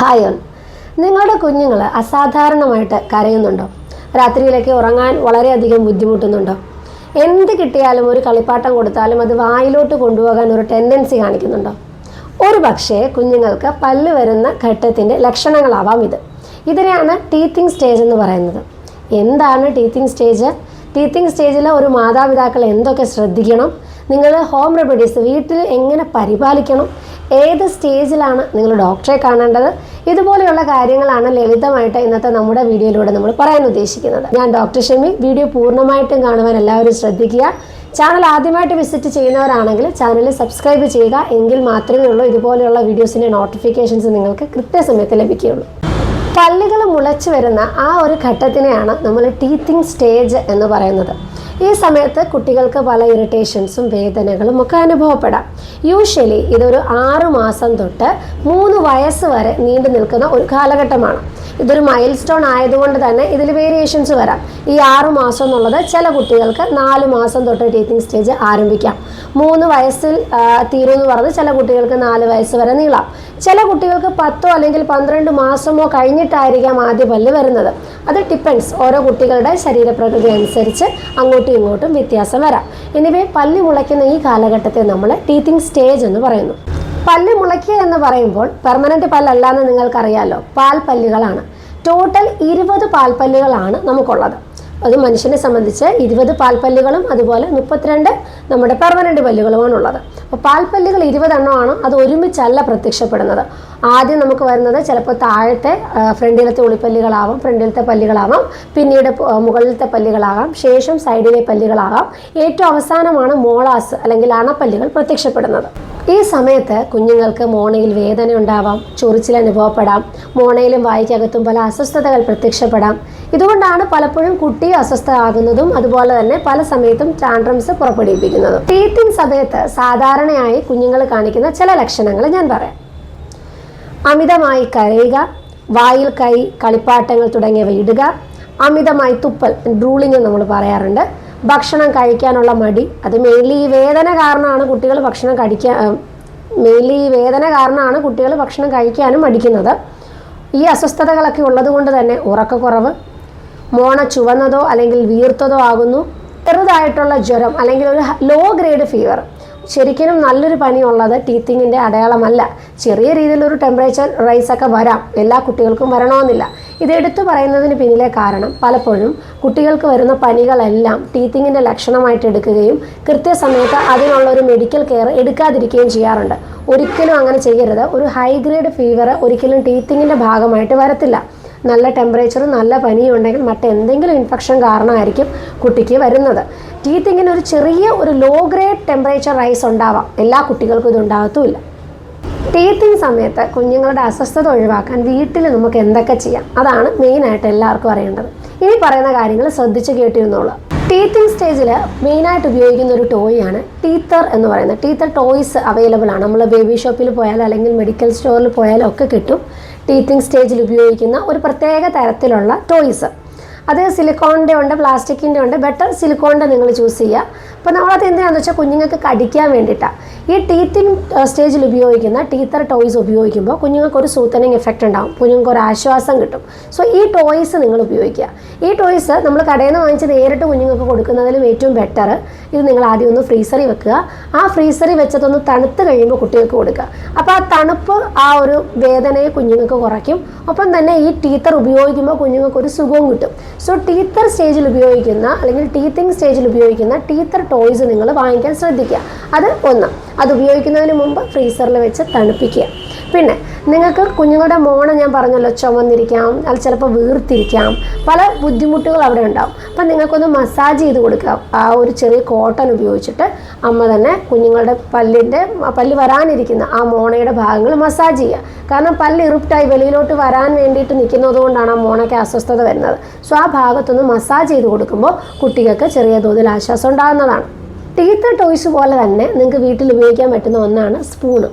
Hi. On നിങ്ങളുടെ കുഞ്ഞുങ്ങൾ അസാധാരണമായിട്ട് കരയുന്നുണ്ടോ? രാത്രിയിലേക്ക് ഉറങ്ങാൻ വളരെയധികം ബുദ്ധിമുട്ടുന്നുണ്ടോ? എന്ത് കിട്ടിയാലും ഒരു കളിപ്പാട്ടം കൊടുത്താലും അത് വായിലോട്ട് കൊണ്ടുപോകാൻ ഒരു ടെൻഡൻസി കാണിക്കുന്നുണ്ടോ? ഒരു പക്ഷേ കുഞ്ഞുങ്ങൾക്ക് പല്ല് വരുന്ന ഘട്ടത്തിന്റെ ലക്ഷണങ്ങളാവാം ഇത്. ഇതിനെയാണ് ടീത്തിങ് സ്റ്റേജ് എന്ന് പറയുന്നത്. എന്താണ് ടീത്തിങ് സ്റ്റേജ് ടീത്തിങ് സ്റ്റേജിൽ ഒരു മാതാപിതാക്കൾ എന്തൊക്കെ ശ്രദ്ധിക്കണം? നിങ്ങൾ ഹോം റെമഡീസ് വീട്ടിൽ എങ്ങനെ പരിപാലിക്കണം? ഏത് സ്റ്റേജിലാണ് നിങ്ങൾ ഡോക്ടറെ കാണേണ്ടത്? ഇതുപോലെയുള്ള കാര്യങ്ങളാണ് ലളിതമായിട്ട് ഇന്നത്തെ നമ്മുടെ വീഡിയോയിലൂടെ നമ്മൾ പറയാൻ ഉദ്ദേശിക്കുന്നത്. ഞാൻ ഡോക്ടർ ഷമി വീഡിയോ പൂർണമായിട്ടും കാണുവാൻ എല്ലാവരും ശ്രദ്ധിക്കുക. ചാനൽ ആദ്യമായിട്ട് വിസിറ്റ് ചെയ്യുന്നവരാണെങ്കിൽ ചാനൽ സബ്സ്ക്രൈബ് ചെയ്യുക. എങ്കിൽ മാത്രമേ ഉള്ളൂ ഇതുപോലെയുള്ള വീഡിയോസിന്റെ നോട്ടിഫിക്കേഷൻസ് നിങ്ങൾക്ക് കൃത്യസമയത്ത് ലഭിക്കുകയുള്ളൂ. പല്ലുകൾ മുളച്ചു വരുന്ന ആ ഒരു ഘട്ടത്തിനെയാണ് നമ്മൾ ടീത്തിങ് സ്റ്റേജ് എന്ന് പറയുന്നത്. ഈ സമയത്ത് കുട്ടികൾക്ക് പല ഇറിറ്റേഷൻസും വേദനകളും ഒക്കെ അനുഭവപ്പെടാം. യൂഷ്വലി ഇതൊരു ആറു മാസം തൊട്ട് മൂന്ന് വയസ്സ് വരെ നീണ്ടു നിൽക്കുന്ന ഒരു കാലഘട്ടമാണ്. ഇതൊരു മൈൽ സ്റ്റോൺ ആയതുകൊണ്ട് തന്നെ ഇതിൽ വേരിയേഷൻസ് വരാം. ഈ ആറു മാസം എന്നുള്ളത് ചില കുട്ടികൾക്ക് നാല് മാസം തൊട്ട് ടീത്തിങ് സ്റ്റേജ് ആരംഭിക്കാം. മൂന്ന് വയസ്സിൽ തീരും തീരുമെന്ന് പറഞ്ഞ് ചില കുട്ടികൾക്ക് നാല് വയസ്സ് വരെ നീളാം. ചില കുട്ടികൾക്ക് പത്തോ അല്ലെങ്കിൽ പന്ത്രണ്ട് മാസമോ കഴിഞ്ഞിട്ടായിരിക്കാം ആദ്യ പല്ല് വരുന്നത്. അത് ഡിപ്പെൻസ്. ഓരോ കുട്ടികളുടെ ശരീരപ്രകൃതി അനുസരിച്ച് അങ്ങോട്ടും ഇങ്ങോട്ടും വ്യത്യാസം വരാം. എനിവേ പല്ല് മുളയ്ക്കുന്ന ഈ കാലഘട്ടത്തെ നമ്മൾ ടീത്തിങ് സ്റ്റേജ് എന്ന് പറയുന്നു. പല്ല് മുളയ്ക്കുക എന്ന് പറയുമ്പോൾ പെർമനന്റ് പല്ലല്ലാന്ന് നിങ്ങൾക്കറിയാലോ പാൽപ്പല്ലുകളാണ്. ടോട്ടൽ ഇരുപത് പാൽപ്പല്ലുകളാണ് നമുക്കുള്ളത്. അത് മനുഷ്യനെ സംബന്ധിച്ച് ഇരുപത് പാൽപ്പല്ലുകളും അതുപോലെ മുപ്പത്തിരണ്ട് നമ്മുടെ പെർമനന്റ് പല്ലുകളുമാണ് ഉള്ളത് അപ്പോൾ പാൽപ്പല്ലുകൾ ഇരുപതെണ്ണമാണ് അത് ഒരുമിച്ചല്ല പ്രത്യക്ഷപ്പെടുന്നത്. ആദ്യം നമുക്ക് വരുന്നത് ചിലപ്പോൾ താഴത്തെ ഫ്രണ്ടിലത്തെ ഉളിപ്പല്ലുകളാവാം ഫ്രണ്ടിലത്തെ പല്ലുകളാവാം പിന്നീട് മുകളിലത്തെ പല്ലുകളാകാം ശേഷം സൈഡിലെ പല്ലുകളാകാം. ഏറ്റവും അവസാനമാണ് മോളാസ് അല്ലെങ്കിൽ അണപ്പല്ലുകൾ പ്രത്യക്ഷപ്പെടുന്നത്. ഈ സമയത്ത് കുഞ്ഞുങ്ങൾക്ക് മോണയിൽ വേദന ഉണ്ടാവാം ചൊറിച്ചിൽ അനുഭവപ്പെടാം മോണയിലും വായിക്കകത്തും പല അസ്വസ്ഥതകൾ പ്രത്യക്ഷപ്പെടാം. ഇതുകൊണ്ടാണ് പലപ്പോഴും കുട്ടി അസ്വസ്ഥരാകുന്നതും അതുപോലെ തന്നെ പല സമയത്തും ടാൻഡ്രംസ് പുറപ്പെടുവിപ്പിക്കുന്നതും. ടീത്തിങ് സമയത്ത് സാധാരണയായി കുഞ്ഞുങ്ങൾ കാണിക്കുന്ന ചില ലക്ഷണങ്ങൾ ഞാൻ പറയാം. അമിതമായി കരയുക വായിൽ കൈ കളിപ്പാട്ടങ്ങൾ തുടങ്ങിയവ ഇടുക അമിതമായി തുപ്പൽ ഡ്രൂളിങ് നമ്മൾ പറയാറുണ്ട്. ഭക്ഷണം കഴിക്കാനുള്ള മടി അത് മെയിൻലി ഈ വേദന കാരണമാണ് കുട്ടികൾ ഭക്ഷണം കഴിക്കാൻ മെയിൻലി ഈ വേദന കാരണമാണ് കുട്ടികൾ ഭക്ഷണം കഴിക്കാനും മടിക്കുന്നത്. ഈ അസ്വസ്ഥതകളൊക്കെ ഉള്ളത് കൊണ്ട് തന്നെ ഉറക്കക്കുറവ് മോണ ചുവന്നതോ അല്ലെങ്കിൽ വീർത്തതോ ആകുന്നു. ചെറുതായിട്ടുള്ള ജ്വരം അല്ലെങ്കിൽ ഒരു ലോ ഗ്രേഡ് ഫീവർ ശരിക്കും നല്ലൊരു പനിയുള്ളത് ടീത്തിങ്ങിന്റെ അടയാളമല്ല. ചെറിയ രീതിയിലൊരു ടെമ്പറേച്ചർ റൈസ് ഒക്കെ വരാം. എല്ലാ കുട്ടികൾക്കും വരണമെന്നില്ല. ഇത് എടുത്തു പറയുന്നതിന് പിന്നിലെ കാരണം പലപ്പോഴും കുട്ടികൾക്ക് വരുന്ന പനികളെല്ലാം ടീത്തിങ്ങിന്റെ ലക്ഷണമായിട്ട് എടുക്കുകയും കൃത്യസമയത്ത് അതിനുള്ള ഒരു മെഡിക്കൽ കെയർ എടുക്കാതിരിക്കുകയും ചെയ്യാറുണ്ട്. ഒരിക്കലും അങ്ങനെ ചെയ്യരുത്. ഒരു ഹൈ ഗ്രേഡ് ഫീവർ ഒരിക്കലും ടീത്തിങ്ങിന്റെ ഭാഗമായിട്ട് വരത്തില്ല. നല്ല ടെമ്പറേച്ചറും നല്ല പനിയും ഉണ്ടെങ്കിൽ മറ്റെന്തെങ്കിലും ഇൻഫെക്ഷൻ കാരണമായിരിക്കും കുട്ടിക്ക് വരുന്നത്. ടീത്തിങ്ങിന് ഒരു ചെറിയ ഒരു ലോ ഗ്രേഡ് ടെമ്പറേച്ചർ റൈസ് ഉണ്ടാവാം. എല്ലാ കുട്ടികൾക്കും ഇത് ഉണ്ടാകത്തുമില്ല. ടീത്തിങ് സമയത്ത് കുഞ്ഞുങ്ങളുടെ അസ്വസ്ഥത ഒഴിവാക്കാൻ വീട്ടിൽ നമുക്ക് എന്തൊക്കെ ചെയ്യാം? അതാണ് മെയിനായിട്ട് എല്ലാവർക്കും അറിയേണ്ടത്. ഇനി പറയുന്ന കാര്യങ്ങൾ ശ്രദ്ധിച്ച് കേട്ടിരുന്നോളൂ. ടീത്തിങ് സ്റ്റേജിൽ മെയിനായിട്ട് ഉപയോഗിക്കുന്ന ഒരു ടോയാണ് ടീത്തർ എന്ന് പറയുന്നത്. ടീത്തർ ടോയ്സ് അവൈലബിൾ ആണ്. നമ്മൾ ബേബി ഷോപ്പിൽ പോയാലോ അല്ലെങ്കിൽ മെഡിക്കൽ സ്റ്റോറിൽ പോയാലോ ഒക്കെ കിട്ടും. ടീത്തിങ് സ്റ്റേജിൽ ഉപയോഗിക്കുന്ന ഒരു പ്രത്യേക തരത്തിലുള്ള ടോയ്സ്. അത് സിലിക്കോണിന്റെ ഉണ്ട് പ്ലാസ്റ്റിക്കിന്റെ ഉണ്ട്. ബെറ്റർ സിലിക്കോണിന്റെ നിങ്ങൾ ചൂസ് ചെയ്യുക. അപ്പോൾ നമ്മളത് എന്തിനാണെന്ന് വെച്ചാൽ കുഞ്ഞുങ്ങൾക്ക് കടിക്കാൻ വേണ്ടിയിട്ടാണ് ഈ ടീത്തിങ് സ്റ്റേജിൽ ഉപയോഗിക്കുന്ന ടീത്തർ ടോയ്സ് ഉപയോഗിക്കുമ്പോൾ കുഞ്ഞുങ്ങൾക്ക് ഒരു സൂത്തനിങ് എഫക്റ്റ് ഉണ്ടാകും കുഞ്ഞുങ്ങൾക്ക് ഒരു ആശ്വാസം കിട്ടും. സോ ഈ ടോയ്സ് നിങ്ങൾ ഉപയോഗിക്കുക. ഈ ടോയ്സ് നമ്മൾ കടയിൽ നിന്ന് വാങ്ങിച്ച് നേരിട്ട് കുഞ്ഞുങ്ങൾക്ക് കൊടുക്കുന്നതിലും ഏറ്റവും ബെറ്റർ ഇത് നിങ്ങൾ ആദ്യം ഒന്ന് ഫ്രീസറിൽ വെക്കുക. ആ ഫ്രീസറിൽ വെച്ചതൊന്ന് തണുത്ത് കഴിയുമ്പോൾ കുട്ടികൾക്ക് കൊടുക്കുക. അപ്പോൾ ആ തണുപ്പ് ആ ഒരു വേദനയെ കുഞ്ഞുങ്ങൾക്ക് കുറയ്ക്കും. ഒപ്പം തന്നെ ഈ ടീത്തർ ഉപയോഗിക്കുമ്പോൾ കുഞ്ഞുങ്ങൾക്ക് ഒരു സുഖവും കിട്ടും. സോ ടീത്തർ സ്റ്റേജിൽ ഉപയോഗിക്കുന്ന അല്ലെങ്കിൽ ടീത്തിങ് സ്റ്റേജിൽ ഉപയോഗിക്കുന്ന ടീത്തർ ടോയ്സ് നിങ്ങൾ വാങ്ങിക്കാൻ ശ്രദ്ധിക്കുക. അത് ഒന്ന്. അത് ഉപയോഗിക്കുന്നതിന് മുമ്പ് ഫ്രീസറിൽ വെച്ച് തണുപ്പിക്കുക. പിന്നെ നിങ്ങൾക്ക് കുഞ്ഞുങ്ങളുടെ മോണം ഞാൻ പറഞ്ഞല്ലോ ചുമന്നിരിക്കാം അത് ചിലപ്പോൾ വീർത്തിരിക്കാം. പല ബുദ്ധിമുട്ടുകൾ അവിടെ ഉണ്ടാവും. അപ്പം നിങ്ങൾക്കൊന്ന് മസാജ് ചെയ്ത് കൊടുക്കുക. ആ ഒരു ചെറിയ കോട്ടൺ ഉപയോഗിച്ചിട്ട് അമ്മ തന്നെ കുഞ്ഞുങ്ങളുടെ പല്ലിന്റെ പല്ല് വരാനിരിക്കുന്ന ആ മോണയുടെ ഭാഗങ്ങൾ മസാജ് ചെയ്യുക. കാരണം പല്ല് ഇറുപ്റ്റായി വെളിയിലോട്ട് വരാൻ വേണ്ടിയിട്ട് നിൽക്കുന്നതുകൊണ്ടാണ് ആ മോണയ്ക്ക് അസ്വസ്ഥത വരുന്നത്. സോ ആ ഭാഗത്തൊന്ന് മസാജ് ചെയ്ത് കൊടുക്കുമ്പോൾ കുട്ടികൾക്ക് ചെറിയ തോതിൽ ആശ്വാസം ഉണ്ടാകുന്നതാണ്. ടീത്ത് ടോയ്സ് പോലെ തന്നെ നിങ്ങൾക്ക് വീട്ടിൽ ഉപയോഗിക്കാൻ പറ്റുന്ന ഒന്നാണ് സ്പൂണ്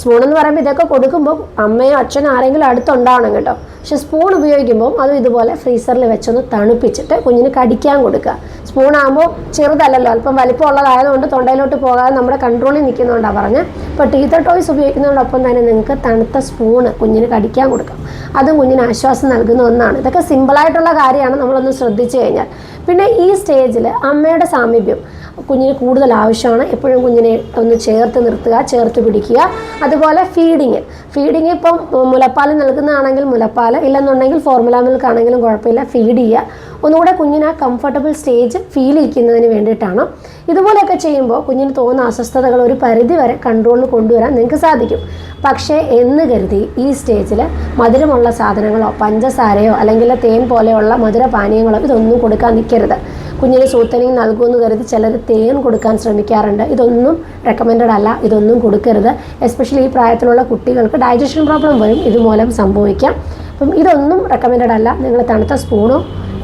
സ്പൂൺ എന്ന് പറയുമ്പോൾ ഇതൊക്കെ കൊടുക്കുമ്പോൾ അമ്മയോ അച്ഛനോ ആരെങ്കിലും അടുത്തുണ്ടാവണം കേട്ടോ. പക്ഷെ സ്പൂൺ ഉപയോഗിക്കുമ്പോൾ അതും ഇതുപോലെ ഫ്രീസറിൽ വെച്ചൊന്ന് തണുപ്പിച്ചിട്ട് കുഞ്ഞിന് കടിക്കാൻ കൊടുക്കുക. സ്പൂണാകുമ്പോൾ ചെറുതല്ലല്ലോ അല്പം വലിപ്പമുള്ളതായതുകൊണ്ട് തൊണ്ടയിലോട്ട് പോകാതെ നമ്മുടെ കൺട്രോളിൽ നിൽക്കുന്നുകൊണ്ടാണ് പറഞ്ഞത് അപ്പോൾ ടീത്തർ ടോയ്സ് ഉപയോഗിക്കുന്നതോടൊപ്പം തന്നെ നിങ്ങൾക്ക് തണുത്ത സ്പൂണ് കുഞ്ഞിന് കടിക്കാൻ കൊടുക്കാം. അതും കുഞ്ഞിന് ആശ്വാസം നൽകുന്ന ഒന്നാണ്. ഇതൊക്കെ സിമ്പിളായിട്ടുള്ള കാര്യമാണ് നമ്മളൊന്ന് ശ്രദ്ധിച്ചു കഴിഞ്ഞാൽ. പിന്നെ ഈ സ്റ്റേജിൽ അമ്മയുടെ സാമീപ്യം കുഞ്ഞിന് കൂടുതൽ ആവശ്യമാണ്. എപ്പോഴും കുഞ്ഞിനെ ഒന്ന് ചേർത്ത് നിർത്തുക ചേർത്ത് പിടിക്കുക. അതുപോലെ ഫീഡിങ് ഫീഡിങ് ഇപ്പം മുലപ്പാൽ നൽകുന്നതാണെങ്കിൽ മുലപ്പാൽ ഇല്ലെന്നുണ്ടെങ്കിൽ ഫോർമുല മിൽക്ക് ആണെങ്കിലും കുഴപ്പമില്ല ഫീഡ് ചെയ്യുക. ഒന്നുകൂടെ കുഞ്ഞിന് ആ കംഫർട്ടബിൾ സ്റ്റേജ് ഫീൽ ഇരിക്കുന്നതിന് വേണ്ടിയിട്ടാണ്. ഇതുപോലെയൊക്കെ ചെയ്യുമ്പോൾ കുഞ്ഞിന് തോന്നുന്ന അസ്വസ്ഥതകൾ ഒരു പരിധി വരെ കൺട്രോളിൽ കൊണ്ടുവരാൻ നിങ്ങൾക്ക് സാധിക്കും. പക്ഷേ എന്ന് കരുതി ഈ സ്റ്റേജിൽ മധുരമുള്ള സാധനങ്ങളോ പഞ്ചസാരയോ അല്ലെങ്കിൽ തേൻ പോലെയുള്ള മധുരപാനീയങ്ങളോ ഇതൊന്നും കൊടുക്കാൻ നിൽക്കരുത്. കുഞ്ഞിന് സൂത്തനിങ് നൽകുമെന്ന് കരുതി ചിലർ തേൻ കൊടുക്കാൻ ശ്രമിക്കാറുണ്ട്. ഇതൊന്നും റെക്കമെൻഡഡ് അല്ല. ഇതൊന്നും കൊടുക്കരുത്. എസ്പെഷ്യലി ഈ പ്രായത്തിലുള്ള കുട്ടികൾക്ക് ഡൈജഷൻ പ്രോബ്ലം വരും. ഇതുമൂലം സംഭവിക്കാം. അപ്പം ഇതൊന്നും റെക്കമെൻഡഡ് അല്ല. നിങ്ങൾ തണുത്ത സ്പൂണോ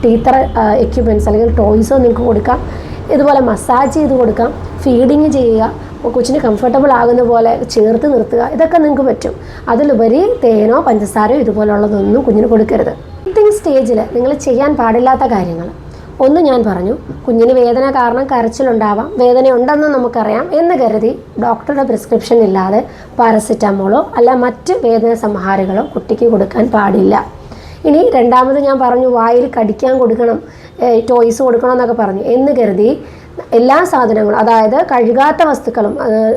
ടീത്തർ എക്യുപ്മെന്റ്സ് അല്ലെങ്കിൽ ടോയ്സോ നിങ്ങൾക്ക് കൊടുക്കാം. ഇതുപോലെ മസാജ് ചെയ്ത് കൊടുക്കാം. ഫീഡിങ് ചെയ്യുക. കൊച്ചിന് കംഫർട്ടബിൾ ആകുന്ന പോലെ ചേർത്ത് നിർത്തുക. ഇതൊക്കെ നിങ്ങൾക്ക് പറ്റും. അതിലുപരി തേനോ പഞ്ചസാരയോ ഇതുപോലുള്ളതൊന്നും കുഞ്ഞിന് കൊടുക്കരുത്. സ്റ്റേജിൽ നിങ്ങൾ ചെയ്യാൻ പാടില്ലാത്ത കാര്യങ്ങൾ ഒന്ന് ഞാൻ പറഞ്ഞു കുഞ്ഞിന് വേദന കാരണം കരച്ചിലുണ്ടാവാം വേദന ഉണ്ടെന്ന് നമുക്കറിയാം എന്ന് കരുതി ഡോക്ടറുടെ പ്രിസ്ക്രിപ്ഷൻ ഇല്ലാതെ പാരസെറ്റമോളോ അല്ല മറ്റ് വേദന സംഹാരികളോ കുട്ടിക്ക് കൊടുക്കാൻ പാടില്ല. ഇനി രണ്ടാമത് ഞാൻ പറഞ്ഞു വായിൽ കടിക്കാൻ കൊടുക്കണം ടോയ്സ് കൊടുക്കണം എന്നൊക്കെ പറഞ്ഞു. എന്ന് കരുതി എല്ലാ സാധനങ്ങളും അതായത് കഴുകാത്ത വസ്തുക്കളും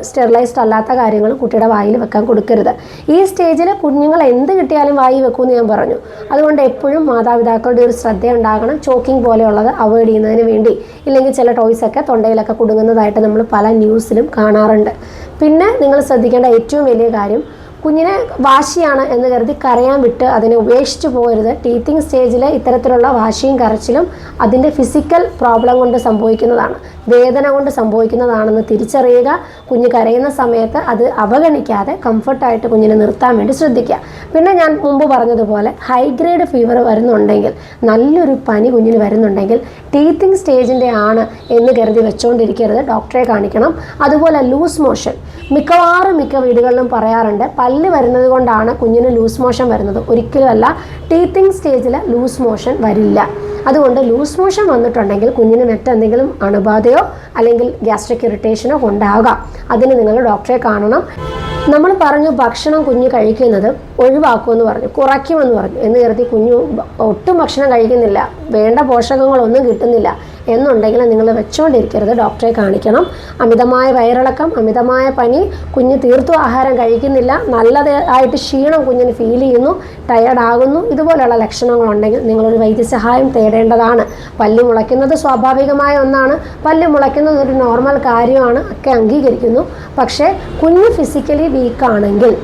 സ്റ്റെറിലൈസ്ഡ് അല്ലാത്ത കാര്യങ്ങളും കുട്ടിയുടെ വായിൽ വെക്കാൻ കൊടുക്കരുത്. ഈ സ്റ്റേജിൽ കുഞ്ഞുങ്ങൾ എന്ത് കിട്ടിയാലും വായി വെക്കുമെന്ന് ഞാൻ പറഞ്ഞു. അതുകൊണ്ട് എപ്പോഴും മാതാപിതാക്കളുടെ ഒരു ശ്രദ്ധ ഉണ്ടാകണം ചോക്കിംഗ് പോലെയുള്ളത് അവോയ്ഡ് ചെയ്യുന്നതിന് വേണ്ടി. ഇല്ലെങ്കിൽ ചില ടോയ്സൊക്കെ തൊണ്ടയിലൊക്കെ കുടുങ്ങുന്നതായിട്ട് നമ്മൾ പല ന്യൂസിലും കാണാറുണ്ട്. പിന്നെ നിങ്ങൾ ശ്രദ്ധിക്കേണ്ട ഏറ്റവും വലിയ കാര്യം കുഞ്ഞിനെ വാശിയാണ് എന്ന് കരുതി കരയാൻ വിട്ട് അതിനെ ഉപേക്ഷിച്ച് പോകരുത്. ടീത്തിങ് സ്റ്റേജിൽ ഇത്തരത്തിലുള്ള വാശിയും കരച്ചിലും അതിന്റെ ഫിസിക്കൽ പ്രോബ്ലം കൊണ്ട് സംഭവിക്കുന്നതാണ്. വേദന കൊണ്ട് സംഭവിക്കുന്നതാണെന്ന് തിരിച്ചറിയുക. കുഞ്ഞ് കരയുന്ന സമയത്ത് അത് അവഗണിക്കാതെ കംഫർട്ടായിട്ട് കുഞ്ഞിനെ നിർത്താൻ വേണ്ടി ശ്രദ്ധിക്കുക. പിന്നെ ഞാൻ മുമ്പ് പറഞ്ഞതുപോലെ ഹൈ ഗ്രേഡ് ഫീവർ വരുന്നുണ്ടെങ്കിൽ നല്ലൊരു പനി കുഞ്ഞിന് വരുന്നുണ്ടെങ്കിൽ ടീത്തിങ് സ്റ്റേജിന്റെ ആണ് എന്ന് കരുതി വെച്ചുകൊണ്ടിരിക്കരുത് ഡോക്ടറെ കാണിക്കണം. അതുപോലെ ലൂസ് മോഷൻ മിക്കവാറും മിക്ക വീടുകളിലും പറയാറുണ്ട് പല്ല് വരുന്നത് കൊണ്ടാണ് കുഞ്ഞിന് ലൂസ് മോഷൻ വരുന്നത്. ഒരിക്കലുമല്ല ടീത്തിങ് സ്റ്റേജിൽ ലൂസ് മോഷൻ വരില്ല. അതുകൊണ്ട് ലൂസ് മോഷൻ വന്നിട്ടുണ്ടെങ്കിൽ കുഞ്ഞിന് മറ്റെന്തെങ്കിലും അണുബാധയോ അല്ലെങ്കിൽ ഗ്യാസ്ട്രിക് ഇറിറ്റേഷനോ ഉണ്ടാകാം അതിന് നിങ്ങൾ ഡോക്ടറെ കാണണം. നമ്മൾ പറഞ്ഞു ഭക്ഷണം കുഞ്ഞ് കഴിക്കുന്നത് ഒഴിവാക്കുമെന്ന് പറഞ്ഞു കുറയ്ക്കുമെന്ന് പറഞ്ഞു. എന്ന് കരുതി കുഞ്ഞു ഒട്ടും ഭക്ഷണം കഴിക്കുന്നില്ല. വേണ്ട പോഷകങ്ങളൊന്നും കിട്ടുന്നില്ല. എന്നുണ്ടെങ്കിൽ നിങ്ങൾ വെച്ചുകൊണ്ടിരിക്കരുത് ഡോക്ടറെ കാണിക്കണം. അമിതമായ വയറിളക്കം അമിതമായ പനി കുഞ്ഞ് തീർത്തും ആഹാരം കഴിക്കുന്നില്ല. നല്ലതായിട്ട് ക്ഷീണം കുഞ്ഞിന് ഫീൽ ചെയ്യുന്നു ടയർഡ് ആകുന്നു. ഇതുപോലെയുള്ള ലക്ഷണങ്ങളുണ്ടെങ്കിൽ നിങ്ങളൊരു വൈദ്യസഹായം തേടേണ്ടതാണ്. പല്ല് മുളയ്ക്കുന്നത് സ്വാഭാവികമായ ഒന്നാണ്. പല്ല് മുളയ്ക്കുന്നത് ഒരു നോർമൽ കാര്യമാണ്. ഒക്കെ അംഗീകരിക്കുന്നു. പക്ഷേ കുഞ്ഞ് ഫിസിക്കലി വീക്കാണെങ്കിൽ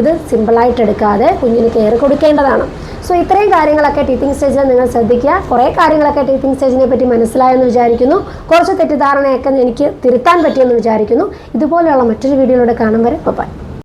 ഇത് സിമ്പിളായിട്ട് എടുക്കാതെ കുഞ്ഞിന് കെയർ കൊടുക്കേണ്ടതാണ്. സോ ഇത്രയും കാര്യങ്ങളൊക്കെ ടീത്തിങ് സ്റ്റേജിൽ നിങ്ങൾ ശ്രദ്ധിക്കുക. കുറേ കാര്യങ്ങളൊക്കെ ടീത്തിങ് സ്റ്റേജിനെ പറ്റി മനസ്സിലായെന്ന് വിചാരിക്കുന്നു. കുറച്ച് തെറ്റിദ്ധാരണയൊക്കെ എനിക്ക് തിരുത്താൻ പറ്റിയെന്ന് വിചാരിക്കുന്നു. ഇതുപോലെയുള്ള മറ്റൊരു വീഡിയോയിലൂടെ കാണും വരെ. ബൈ